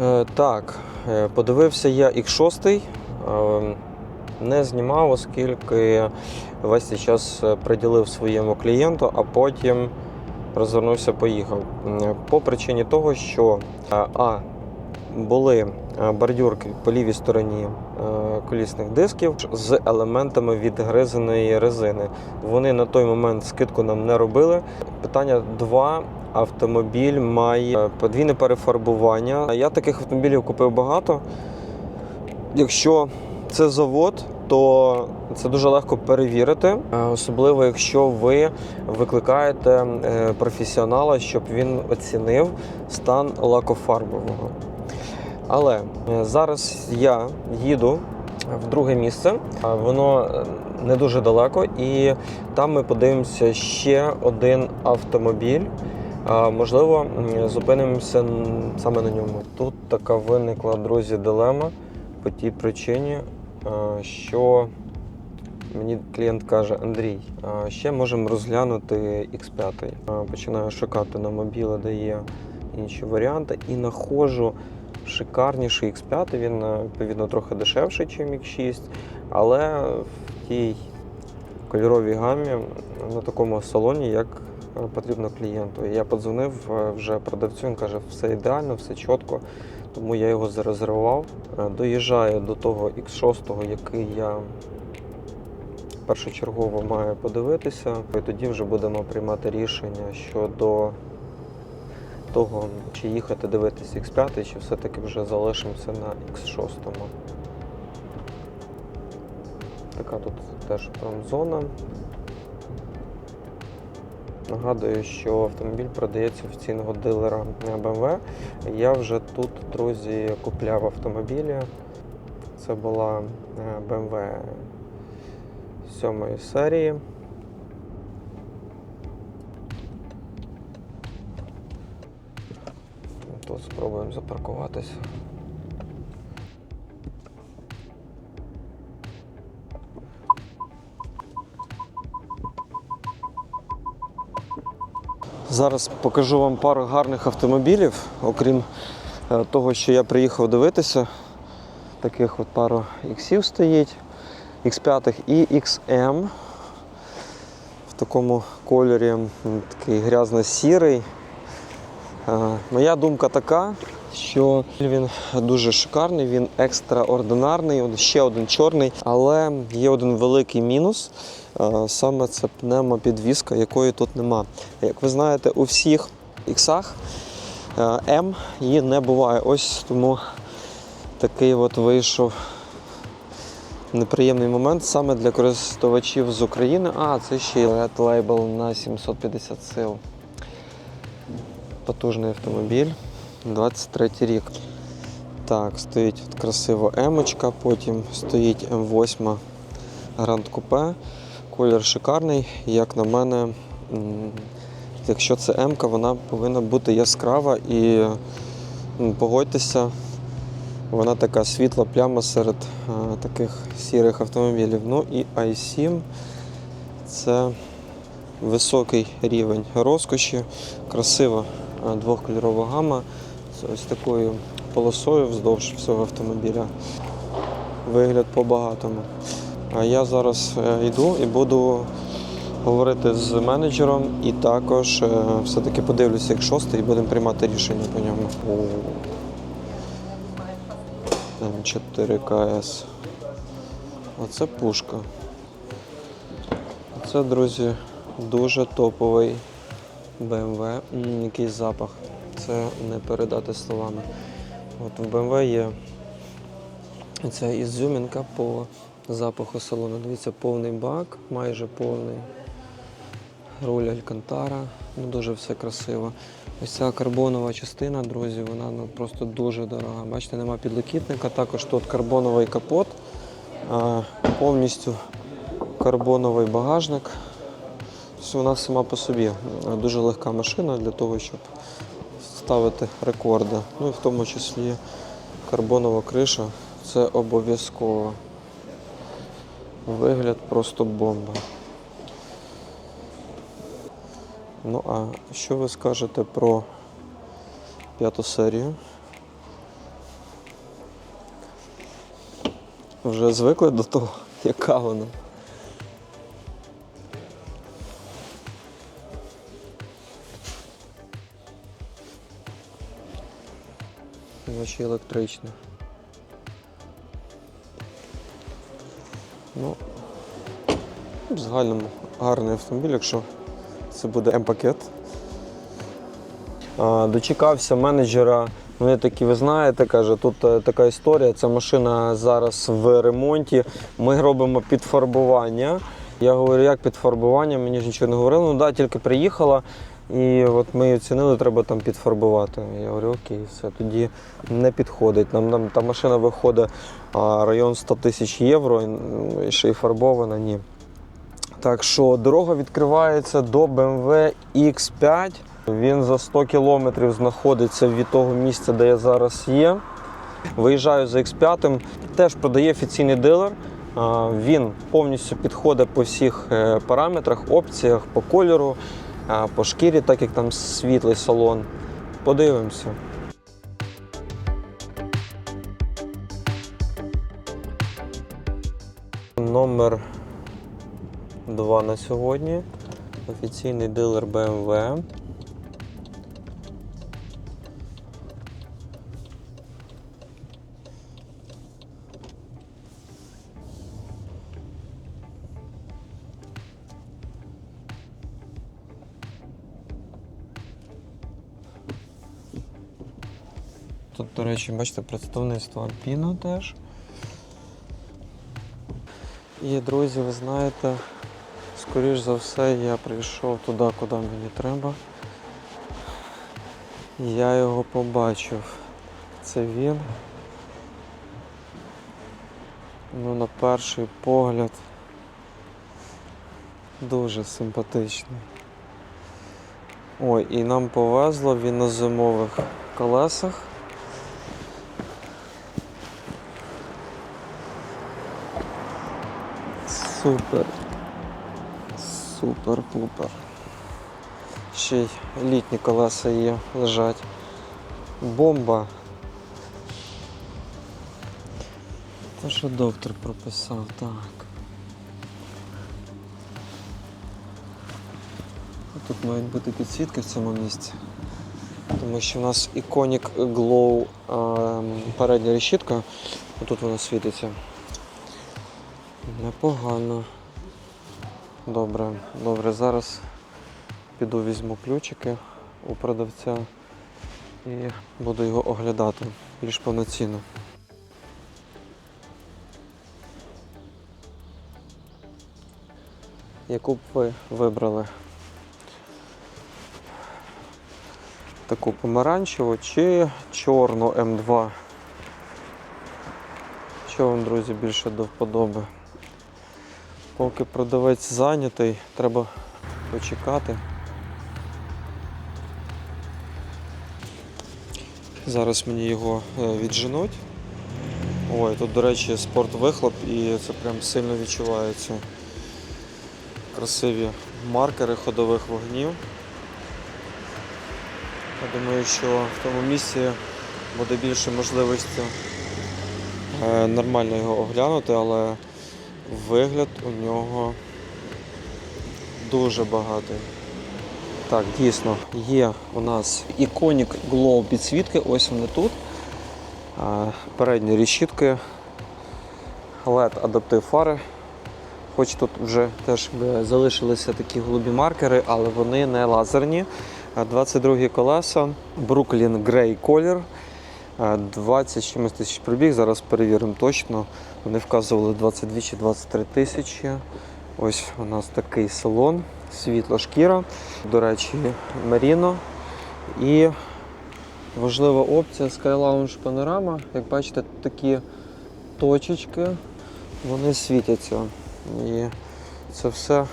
Е, Так, е, подивився я X6, е, не знімав, оскільки весь цей час приділив своєму клієнту, а потім розвернувся, поїхав. По причині того, що А. Були бордюрки по лівій стороні колісних дисків з елементами відгризаної резини. Вони на той момент скидку нам не робили. Питання два. Автомобіль має подвійне перефарбування. Я таких автомобілів купив багато. Якщо це завод, то це дуже легко перевірити, е, особливо якщо ви викликаєте е, професіонала, щоб він оцінив стан лакофарбового. Але е, зараз я їду в друге місце, воно е, не дуже далеко, і там ми подивимося ще один автомобіль. Можливо, зупинимося саме на ньому. Тут така виникла, друзі, дилема по тій причині, що мені клієнт каже: Андрій, ще можемо розглянути X5. Починаю шукати на мобіле, де є інші варіанти, і знаходжу шикарніший X5. Він е, відповідно трохи дешевший, ніж X6, але в тій кольоровій гамі на такому салоні, як е, потрібно клієнту. Я подзвонив е, вже продавцю, він каже, все ідеально, все чітко, тому я його зарезервував. Доїжджаю до того X6, який я першочергово маю подивитися, і тоді вже будемо приймати рішення щодо того, чи їхати дивитися X5, чи все-таки вже залишимося на X6. Така тут теж промзона. Нагадую, що автомобіль продається офіційного дилера BMW. Я вже тут, друзі, купляв автомобілі. Це була е, BMW 7 серії. Тут спробуємо запаркуватися. Зараз покажу вам пару гарних автомобілів, окрім е, того, що я приїхав дивитися. Таких от пару іксів стоїть, X5 і XM. В такому кольорі такий грязно-сірий. Е, Моя думка така, що він дуже шикарний, він екстраординарний, ще один чорний, але є один великий мінус. е, Саме це пневмопідвізка, якої тут нема. Як ви знаєте, у всіх іксах е, М її не буває. Ось тому такий от вийшов неприємний момент саме для користувачів з України. А, це ще й Label на 750 сил. Потужний автомобіль. 23 рік. Так, стоїть от красиво Емочка, потім стоїть М8 Гранд Купе. Колір шикарний. Як на мене, якщо це М-ка, вона повинна бути яскрава і погодьтеся, вона така світла пляма серед е, таких сірих автомобілів. Ну і i7 це високий рівень розкоші, красива двохкольорова гама з ось такою полосою вздовж всього автомобіля. Вигляд по-багатому. А я зараз е, йду і буду говорити з менеджером і також е, все-таки подивлюся, як шостий, і будемо приймати рішення по ньому. М4 КС. Оце пушка. Це, друзі, дуже топовий BMW. Який запах. Це не передати словами. От в BMW є ця ізюмінка по запаху салону. Дивіться, повний бак, майже повний. Руль Алькантара. Ну, дуже все красиво. Ось ця карбонова частина, друзі, вона ну, просто дуже дорога. Бачите, нема підлокітника. Також тут карбоновий капот, повністю карбоновий багажник. Вона сама по собі е, дуже легка машина для того, щоб ставити рекорди. Ну і в тому числі карбонова криша це обов'язково. Вигляд просто бомба. Ну а що ви скажете про п'яту серію? Вже звикли до того, яка вона? Наче електрична. Ну, в загальному гарний автомобіль, якщо це буде М-пакет. Дочекався менеджера. Вони такі, ви знаєте, каже, тут е, така історія. Ця машина зараз в ремонті. Ми робимо підфарбування. Я говорю, як підфарбування? Мені ж нічого не говорили. Ну да, тільки приїхала. І от ми її оцінили, треба там підфарбувати. Я говорю, окей, все, тоді не підходить. Нам, нам та машина виходить а, район 100 тисяч євро, і, ну, ще й фарбована, ні. Так що дорога відкривається до BMW X5. Він за 100 кілометрів знаходиться від того місця, де я зараз є. Виїжджаю за X5. Теж продає офіційний дилер. Він повністю підходить по всіх е, параметрах, опціях, по кольору, по шкірі, так як там світлий салон. Подивимося. Номер 2 на сьогодні. Офіційний дилер BMW. Тут, до речі, бачите, представництво Alpino теж. І, друзі, ви знаєте, скоріш за все, я прийшов туди, куди мені треба. Я його побачив. Це він. Ну, на перший погляд дуже симпатичний. Ой, і нам повезло, він на зимових колесах. Супер. Супер-пупер. Ще й літні колеса є, лежать. Бомба. Те, що доктор прописав, так. Тут мають бути підсвітки в цьому місці. Тому що в нас Iconic Glow ем, передня решітка. Отут вона світиться. Непогано. Добре, добре. Зараз піду візьму ключики у продавця і буду його оглядати більш повноцінно. Яку б ви вибрали? Таку помаранчеву чи чорну М2? Що вам, друзі, більше до вподоби? Поки продавець зайнятий, треба почекати. Зараз мені його е, відженуть. Ой, тут, до речі, спорт-вихлоп і це прям сильно відчувається. Красиві маркери ходових вогнів. Я думаю, що в тому місці буде більше можливості е, нормально його оглянути, але вигляд у нього дуже багатий. Так, дійсно, є у нас Iconic Glow підсвітки, ось вони тут. Передні решітки, LED адаптив фари. Хоч тут вже теж залишилися такі голубі маркери, але вони не лазерні. А 22 колеса, Brooklyn Grey колір. Е, 20 чимось тисяч пробіг, зараз перевіримо точно. Вони вказували 22 чи 23 тисячі. Ось у нас такий салон, світла шкіра, до речі, Merino. І важлива опція Sky Lounge Panorama. Як бачите, такі точечки, вони світяться. І це все е,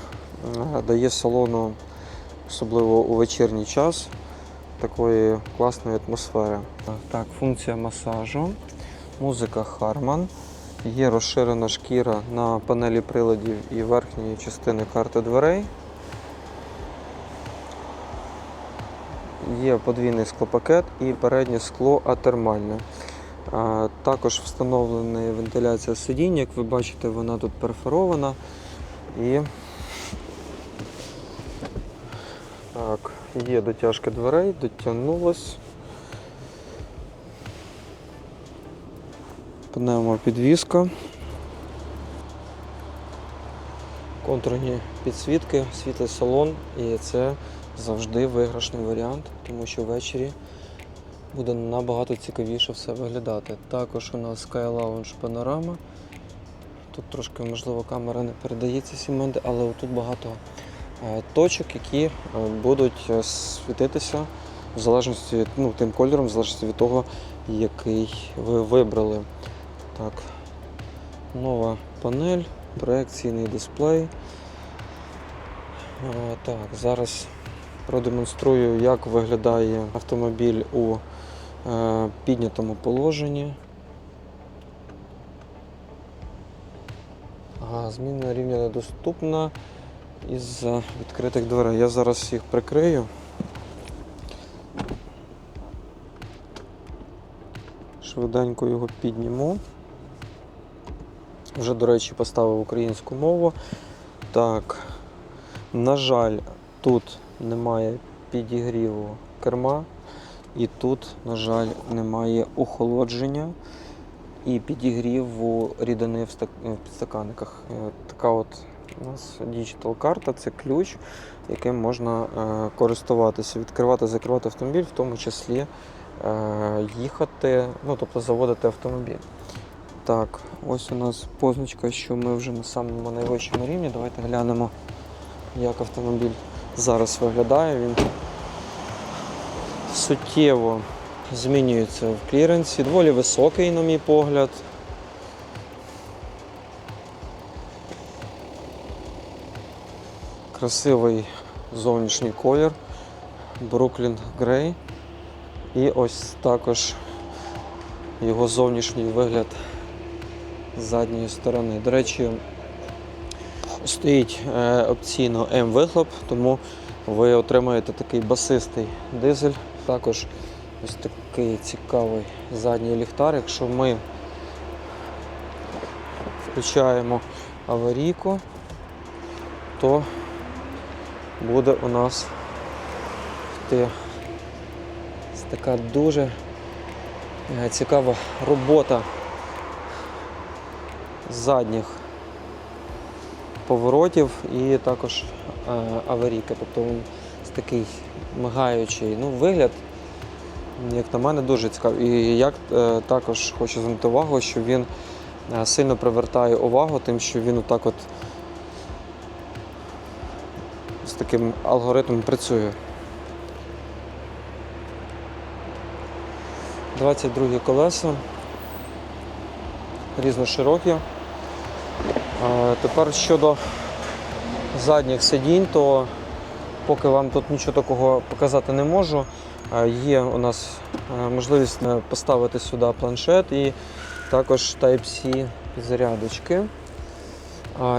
дає салону, особливо у вечірній час, такої класної атмосфери. Так, функція масажу, музика Harman. Є розширена шкіра на панелі приладів і верхньої частини карти дверей. Є подвійний склопакет і переднє скло атермальне. Також встановлена вентиляція сидінь, як ви бачите, вона тут перфорована. І так, є дотяжка дверей, дотягнулось. Пневмопідвізка. Контурні підсвітки, світлий салон, і це завжди виграшний варіант, тому що ввечері буде набагато цікавіше все виглядати. Також у нас Sky Lounge панорама. Тут трошки, можливо, камера не передається ці моменти, але тут багато точок, які е, будуть е, світитися в залежності ну, тим кольором, в залежності від того, який ви вибрали. Так, нова панель, проекційний дисплей. Е, Так, зараз продемонструю, як виглядає автомобіль у е, піднятому положенні. Зміна рівня недоступна із відкритих дверей. Я зараз їх прикрию. Швиденько його підніму. Вже, до речі, поставив українську мову. Так, на жаль, тут немає підігріву керма, і тут, на жаль, немає охолодження і підігріву рідини в стак- підстаканниках. Е, Така от у нас діджитал карта це ключ, яким можна е, користуватися, відкривати, закривати автомобіль, в тому числі е, їхати, ну тобто заводити автомобіль. Так, ось у нас позначка, що ми вже на самому найвищому рівні. Давайте глянемо, як автомобіль зараз виглядає. Він суттєво змінюється в кліренсі, доволі високий, на мій погляд. Красивий зовнішній колір, Brooklyn Grey. І ось також його зовнішній вигляд з задньої сторони. До речі, стоїть е, опційно М-вихлоп, тому ви отримаєте такий басистий дизель. Також ось такий цікавий задній ліхтар. Якщо ми включаємо аварійку, то буде у нас йти така дуже е, цікава робота задніх поворотів і також е, аварійка. Тобто він такий мигаючий ну, вигляд, як на мене, дуже цікавий. І як е, також хочу звернути увагу, що він сильно привертає увагу, тим, що він отак от таким алгоритмом працює. 22 колеса, різноширокі. Е, Тепер щодо задніх сидінь, то поки вам тут нічого такого показати не можу. Е, Є у нас е, можливість поставити сюди планшет і також Type-C зарядочки.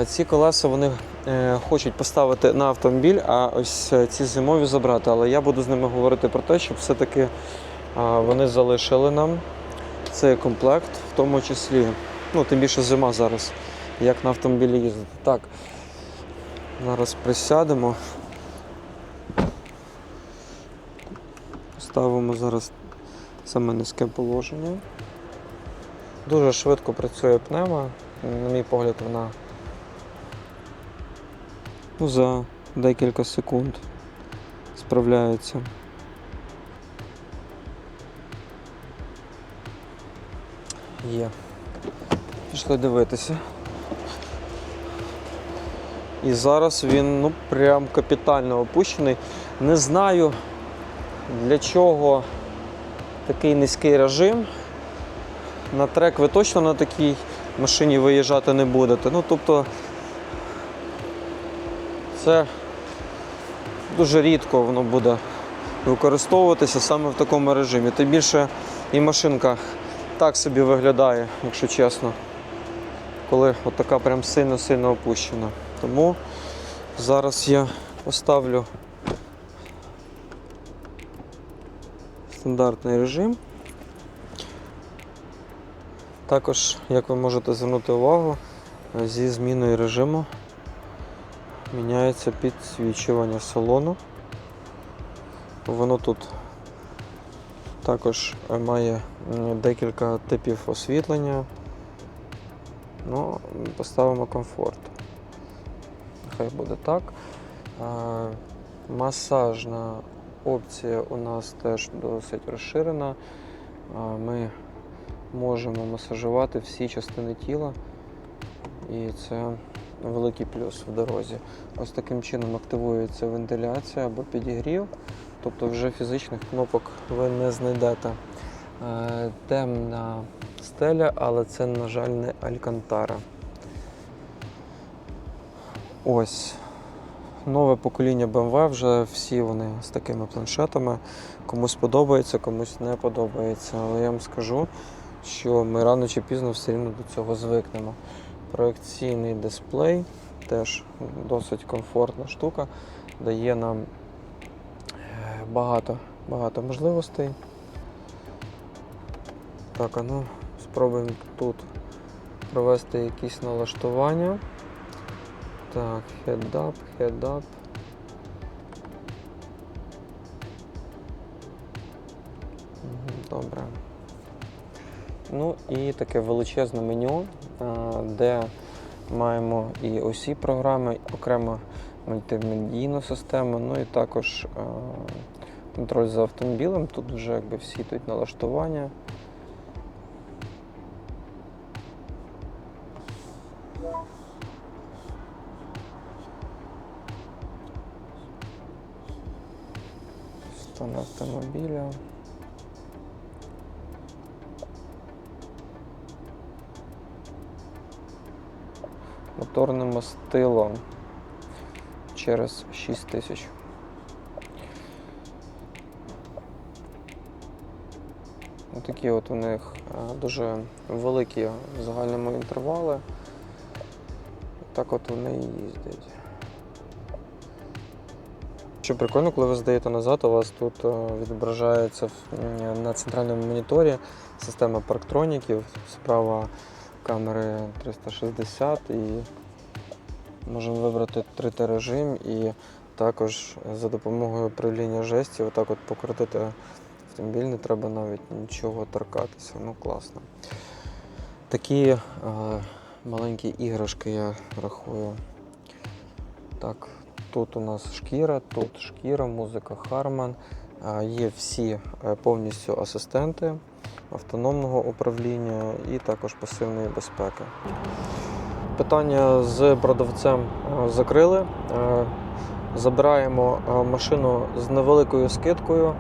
Ці колеса вони е, хочуть поставити на автомобіль, а ось е, ці зимові забрати. Але я буду з ними говорити про те, щоб все-таки вони залишили нам цей комплект, в тому числі, ну тим більше зима зараз, як на автомобілі їздити. Так, зараз присядемо. Ставимо зараз саме низьке положення. Дуже швидко працює пневма. На мій погляд, вона ну, за декілька секунд справляється. Є. Пішли дивитися. І зараз він ну, прям капітально опущений. Не знаю, для чого такий низький режим. На трек ви точно на такій машині виїжджати не будете. Ну, тобто, це дуже рідко воно буде використовуватися саме в такому режимі. Тим більше і машинка так собі виглядає, якщо чесно, коли от така прям сильно-сильно опущена. Тому зараз я поставлю стандартний режим. Також, як ви можете звернути увагу, зі зміною режиму міняється підсвічування салону. Воно тут також має декілька типів освітлення. Ну, поставимо комфорт. Хай буде так. Масажна опція у нас теж досить розширена. Ми можемо масажувати всі частини тіла, і це великий плюс в дорозі. Ось таким чином активується вентиляція або підігрів, тобто вже фізичних кнопок ви не знайдете. Е, Темна стеля, але це, на жаль, не Алькантара. Ось. Нове покоління BMW, вже всі вони з такими планшетами. Комусь подобається, комусь не подобається. Але я вам скажу, що ми рано чи пізно все рівно до цього звикнемо. Проекційний дисплей теж досить комфортна штука, дає нам е, багато, багато можливостей. Так, а ну спробуємо тут провести якісь налаштування. Так, head up, head up. Добре. Ну і таке величезне меню, де маємо і усі програми, окремо мультимедійну систему, ну і також е, контроль за автомобілем. Тут вже якби всі тут налаштування. Стан. Моторне мастило через 6 тисяч. Такі от у них е, дуже великі в загальному інтервали. Так от вони і їздять. Що прикольно, коли ви здаєте назад, у вас тут е, відображається на центральному моніторі система парктроніків, справа камери 360 і можемо вибрати 3T режим і також за допомогою управління жестів отак от покрутити автомобіль, не треба навіть нічого торкатися. Ну класно. Такі е, маленькі іграшки я рахую. Так, тут у нас шкіра, тут шкіра, музика Harman. Е, Є всі е, повністю асистенти автономного управління і також пасивної безпеки. Питання з продавцем е, закрили. Е, Забираємо е, машину з невеликою скидкою.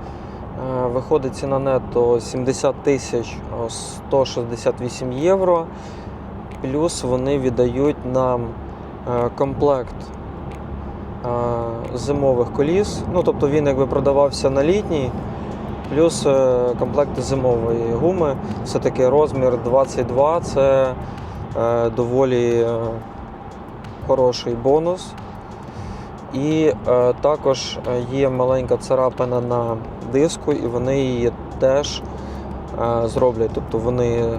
Виходить ціна нетто 70 тисяч е, 168 євро. Плюс вони віддають нам комплект зимових коліс. Ну, тобто він якби продавався на літній, плюс е, комплект зимової гуми. Все-таки розмір 22 це е, доволі е, хороший бонус. І також є маленька царапина на диску, і вони її теж зроблять. Тобто вони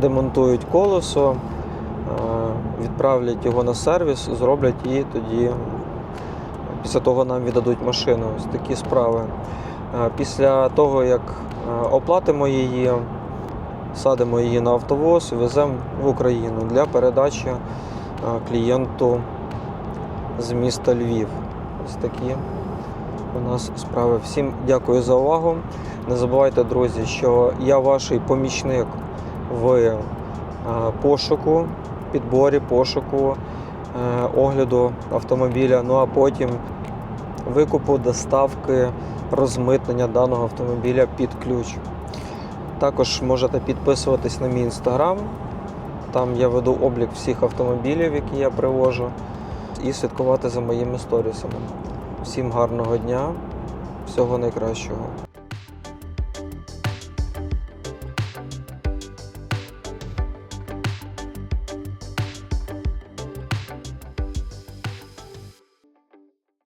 демонтують колесо, відправлять його на сервіс, зроблять і тоді після того нам віддадуть машину. Ось такі справи. Після того, як оплатимо її, садимо її на автовоз і веземо в Україну для передачі клієнту з міста Львів. Ось такі у нас справи. Всім дякую за увагу. Не забувайте, друзі, що я ваш помічник в пошуку, підборі, пошуку, е, огляду автомобіля, ну а потім викупу, доставки, розмитнення даного автомобіля під ключ. Також можете підписуватись на мій інстаграм. Там я веду облік всіх автомобілів, які я привожу, і слідкувати за моїми сторісами. Всім гарного дня, всього найкращого.